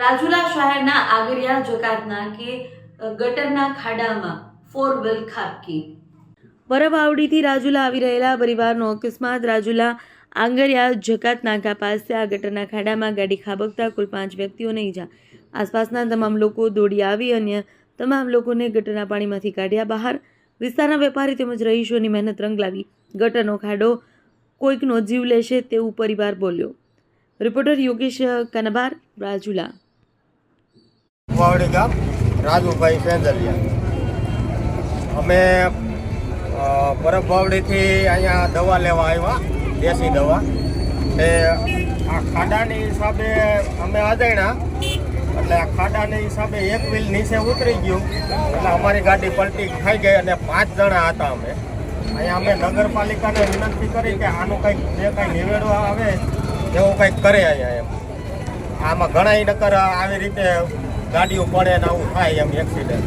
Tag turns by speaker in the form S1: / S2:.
S1: રાજુલા શહેરના આગરિયા જકાતના કે ગટરના ખાડામાં ફોર વ્હીલ ખાબકી. પરવાવડીથી રાજુલા આવી રહેલા પરિવારનો અકસ્માત. રાજુલા આંગરિયા જકાત નાકા પાસે આ ગટરના ખાડામાં ગાડી ખાબકતા કુલ પાંચ વ્યક્તિઓને ઈજા. આસપાસના તમામ લોકો દોડી આવી અન્ય તમામ લોકોને ગટરના પાણીમાંથી કાઢ્યા બહાર. વિસ્તારના વેપારી તેમજ રહીશોની મહેનત રંગ લાવી ગટરનો ખાડો કોઈકનો જીવ લેશે તેવું પરિવાર બોલ્યો. રિપોર્ટર યોગેશ કનબાર, રાજુલા.
S2: વાવડી ગામ, રાજુભાઈ સેંજલિયા અમે બરફ વાવડીથી અહીંયા દવા લેવા આવ્યા, દેશી દવા. એ આ ખાડાની હિસાબે અમે અજાણ્યા એટલે આ ખાડાની હિસાબે એક વ્હીલ નીચે ઉતરી ગયું. એટલે અમારી ગાડી પલટી થઈ ગઈ અને પાંચ જણા હતા અમે. અહીંયા અમે નગરપાલિકાને વિનંતી કરી કે આનું કંઈક જે કંઈ નિવેડો આવે, એવું કંઈક કરે અહીંયા એમ. આમાં ઘણા નકર આવી રીતે ગાડીઓ પડે ને આવું થાય એમ એક્સિડન્ટ